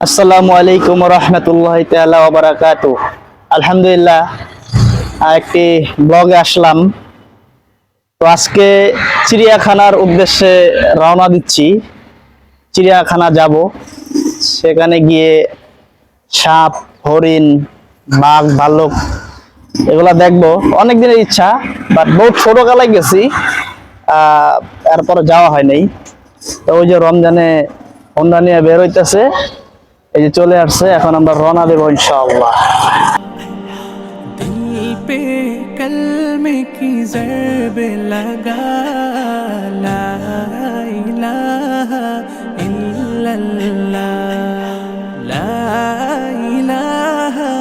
আসসালামু আলাইকুম রহমতুল্লাহ ওয়া আলহামদুলিল্লাহ একটি ব্লগে আসলাম। তো আজকে চিড়িয়াখানার উদ্দেশ্যে রওনা দিচ্ছি। চিড়িয়াখানা যাব। সেখানে গিয়ে সাপ, হরিণ, বাঘ, ভাল্লুক এগুলা দেখব। অনেক দিনের ইচ্ছা বাট বহুত ছোটবেলায় গেছি। এরপর যাওয়া হয় নাই। তো ওই যে রমজানে হোন্ডা নিয়ে বের হইতেছে। এই যে চলে আসছে এখন আমরা রওনা দেবো ইনশাআল্লাহ दिल पे कलमे की जरब लगा ला इलाहा इल्लल्लाह ला इलाहा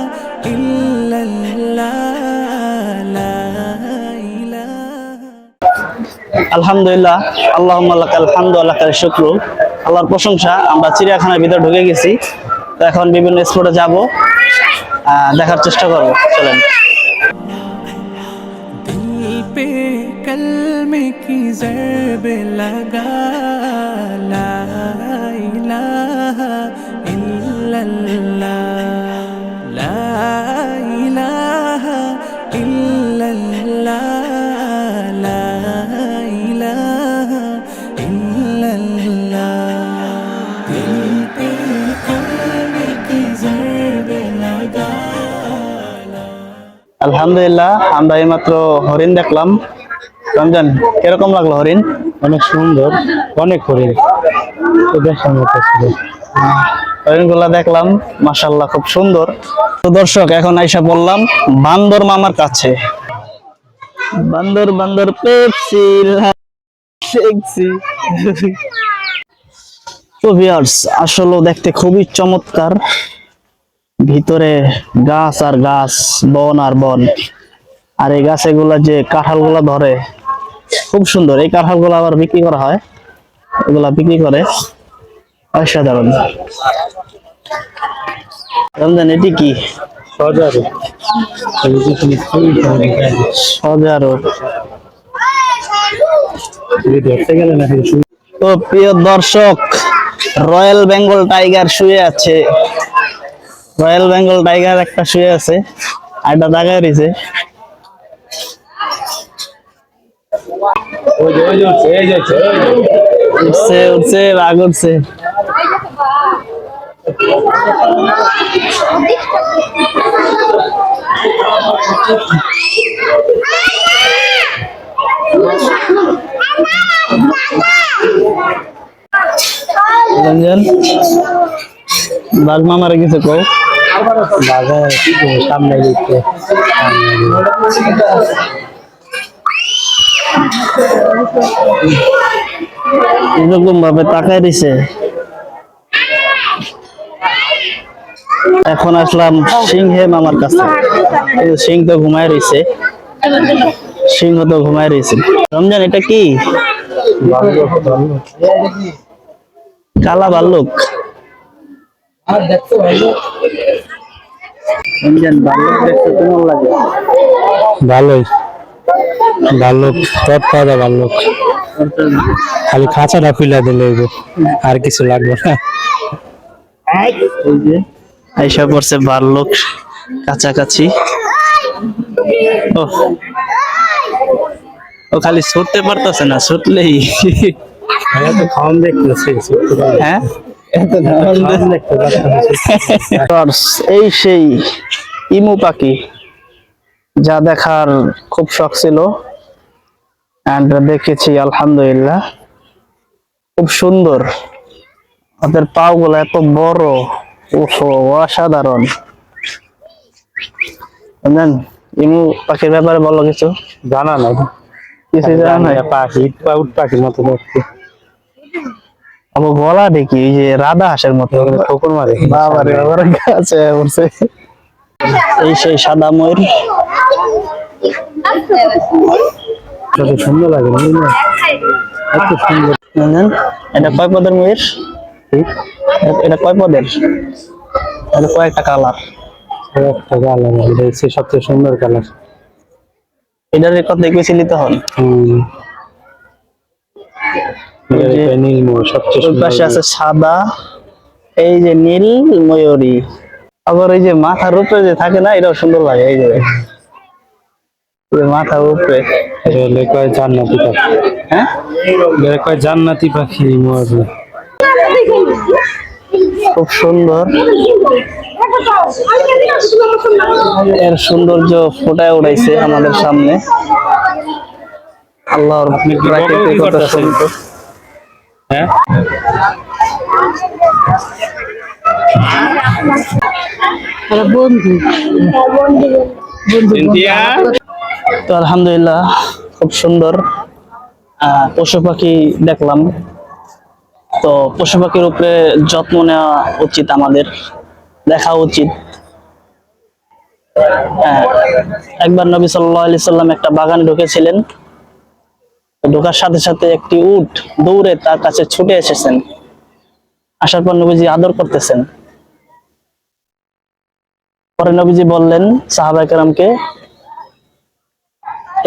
इल्लल्लाह ला इलाहा আলহামদুলিল্লাহ আল্লাহ আলহামদু আল্লাহ শুক্র আল্লাহর প্রশংসা আমরা চিড়িয়াখানার ভিতরে ঢুকে গেছি তো এখন বিভিন্ন স্পটে যাব দেখার চেষ্টা করব চলেন दिल पे कलमे की जरब लगा ला इलाहा इल्लल्लाह ला इलाहा আলহামদুলিল্লাহ আমরা এইমাত্র হরিণ দেখলাম। রমজান কীরকম লাগল হরিণ? অনেক সুন্দর অনেক হরিণ। দেখার মতো ছিল। হরিণগুলা দেখলাম মাশাল্লাহ খুব সুন্দর। তো দর্শক এখন আইসা বললাম বান্দর মামার কাছে। বান্দর বান্দর পেপসি তো ভিউয়ার্স আসলে দেখতে খুবই চমৎকার। ভিতরে গাছ আর গাছ বন আর বন। আর এই গাছে গুলা যে কাঁঠালগুলা ধরে খুব সুন্দর। এই কাঁঠালগুলা আবার বিক্রি করা হয়। এগুলা বিক্রি করে অসাধারণ। রমজান এটি কি? সজারু। সজারো। দেখতে তো প্রিয় দর্শক রয়্যাল বেঙ্গল টাইগার শুয়ে আছে। রয়্যাল বেঙ্গল টাইগার একটা শুয়ে আছে আরেকটা দাগায় রয়েছে। উঠছে উঠছে রাগ উঠছে। রঞ্জন? এরকম ভাবে তাকায় দিছে। এখন আসলাম সিংহে মামার কাছে। সিং তো ঘুমায় রয়েছে সিংহ তো ঘুমায় রয়েছে রমজান, এটা কি? কালা ভাল্লুক। রমজান ভাল্লুক দেখতে কেমন লাগে? ভালোই। পাওয়া ভাল্লুক খালি খাঁচাটা খুলে দিলে আর কিছু লাগবে না। আইসা পড়ছে ভাল্লুক কাছাকাছি। ও ও খালি ছুটতে পারতেছে না ছুটলেই। খাওয়ান দেখতেছে হ্যাঁ? এই সেই ইমু পাখি যা দেখার খুব শখ ছিল। দেখেছি আলহামদুলিল্লাহ। খুব সুন্দর। ওদের পাও গুলো এত বড় ওহো অসাধারণ। জানেন ইমু পাখির ব্যাপারে বলো কিছু? জানা নাই। কিছু জানা নাই? পাখি উট পাখির মতো দেখতে। আবার গলা দেখি এই যে রাধা হাঁসের মতো ঠোকর মারে। বাবারে বাবারে গাছে উঠছে এই সেই সাদা ময়ূর। কত সুন্দর লাগে? এত সুন্দর। এটা কয় পদের ময়ূর? এটা কয় পদের? এটা কয়েকটা কালার। একটা কালার এটা সবচেয়ে সুন্দর কালার। এটার কত বেশি নিতে হন হম। নীল মোড় সবচেয়ে ওই পাশে আছে সাদা এই যে নীল ময়ূরী। আবার এই যে মাথার উপরে যে থাকে না এটাও সুন্দর লাগে এই যে। মাথার উপরে। কয় জান্নাতি পাখি? হ্যাঁ? কয় জান্নাতি পাখি ময়ূর? খুব সুন্দর। এর সৌন্দর্য ফুটায় উড়াইছে আমাদের সামনে। আল্লাহর আপনি কি বকবকি সুন্দর হ্যাঁ? তো আলহামদুলিল্লাহ খুব সুন্দর। পশু পাখি দেখলাম। তো পশু পাখির উপরে যত্ন নেওয়া উচিত আমাদের দেখা উচিত। হ্যাঁ, একবার নবী সাল্লাহ আলি সাল্লাম একটা বাগানে ঢুকেছিলেন। ঢোকার সাথে সাথে একটি উট দৌড়ে তার কাছে ছুটে এসেছেন। আসার পর নবীজি আদর করতেছেন। পরে নবীজি বললেন সাহাবাই কালামকে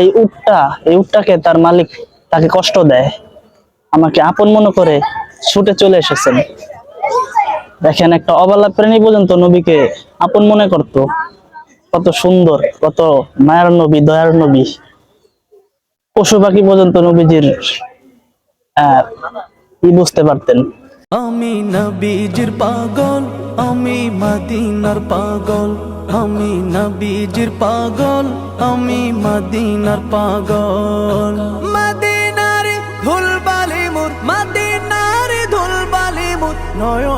এই উটটা, এই উটটাকে তার মালিক তাকে কষ্ট দেয়। আমাকে আপন মনে করে ছুটে চলে এসেছেন। দেখেন, একটা অবলা প্রাণী পর্যন্ত নবীকে আপন মনে করত। কত সুন্দর, কত মায়ার নবী, দয়ার নবী। পশু পাখি পর্যন্ত নবীজির ই বুঝতে পারতেন। আমি নবীজির পাগল, আমি মদিনার পাগল। আমি নবীজির পাগল, আমি মদিনার পাগল। মদিনার ধুলবালি মুর মদিনার ধুলবালি মুর নয়নের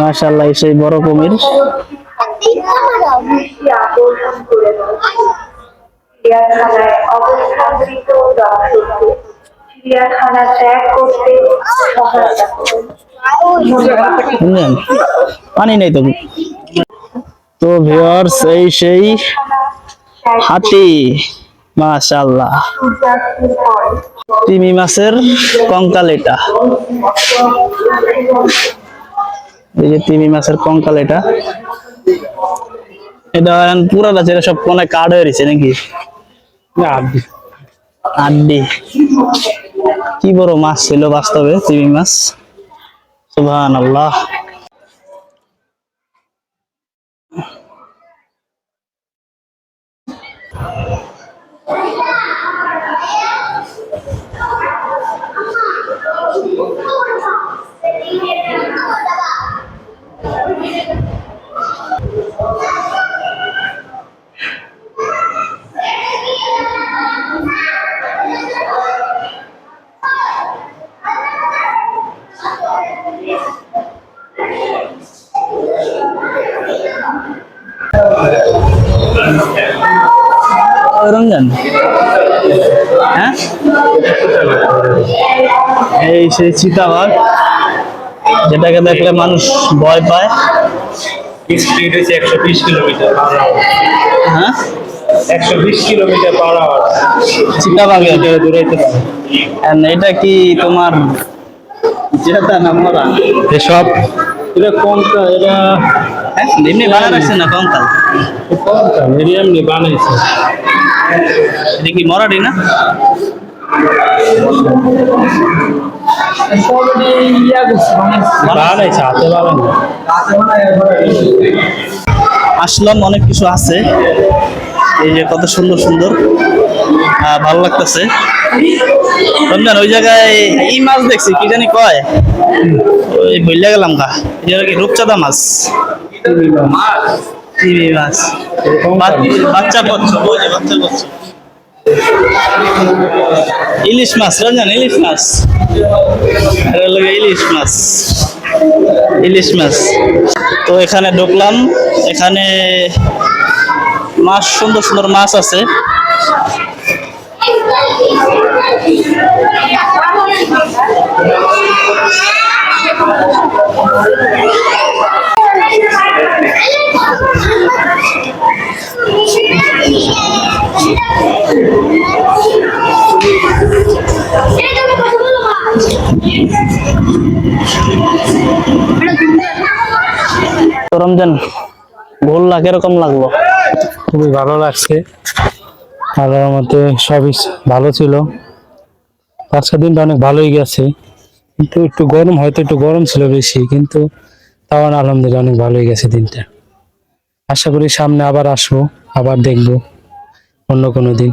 মাশাআল্লাহ সেই বড় কুমির। আকর্ষণ চিড়িয়াখানায় অবস্থানকৃত দর্শককে চিড়িয়াখানা ত্যাগ করতে সহায়তা করুন। পানি নেই তো। তো ভিউয়ার্স এই সেই হাতি মাশাআল্লাহ। সূর্যাস্তের তিমি মাছের কঙ্কাল এটা। এই যে তিমি মাছের কঙ্কাল এটা। এটা পুরা আছে এটা সব কোনে কার্ড হয়ে রয়েছে নাকি? আড্ডি। কি বড় মাছ ছিল বাস্তবে তিমি মাছ? সুবহান রঞ্জন হ্যাঁ? এই সেই চিতাবাঘ যেটাকে দেখলে মানুষ ভয় পায়। স্পিড হচ্ছে একশো বিশ কিলোমিটার হ্যাঁ? একশো বিশ কিলোমিটার পার আওয়ার চিতাবাঘের দূরাইতে পারে। এটা কি তোমার যেটা না মরা? এসব এটা কোনটা? এটা এমনি বানা রাখছে না কঙ্কাল? কোনটা মিডিয়াম নিয়ে বানাইছে। এটা কি মরাটি না? আসলাম অনেক কিছু আছে। এই যে কত সুন্দর সুন্দর। ভালো লাগতেছে। রমজান ওই জায়গায় এই মাছ দেখছি কি জানি কয়? ওই ভুলে গেলাম গা। এটা কি রূপচাঁদা মাছ? মাছ ইলিশ মাছ। রমজান ইলিশ মাছ ইলিশ মাছ। ইলিশ মাছ। তো এখানে ঢুকলাম। এখানে মাছ, সুন্দর সুন্দর মাছ আছে। তো রমজান ঘুরলা কীরকম লাগল? খুবই ভালো লাগছে। আল্লাহর মতে সবই ভালো ছিল। দিনটা অনেক ভালোই গেছে। কিন্তু একটু গরম হয়তো একটু গরম ছিল বেশি কিন্তু তাও আলহামদুলিল্লাহ অনেক ভালোই গেছে দিনটা। আশা করি সামনে আবার আসব আবার দেখব অন্য কোনো দিন।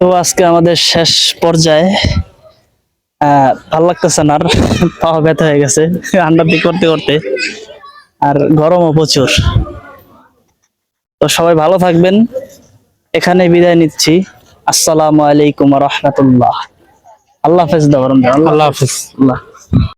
তো আজকে আমাদের শেষ পর্যায়ে ভালো লাগতেছে না আর পাওয়া ব্যথা হয়ে গেছে। আন্ডার দিক করতে করতে। আর গরমও প্রচুর। তো সবাই ভালো থাকবেন। এখানে বিদায় নিচ্ছি। আসসালামু আলাইকুম রহমতুল্লাহ। আল্লাহ হাফেজ আল্লাহ হাফিজ। আল্লাহ।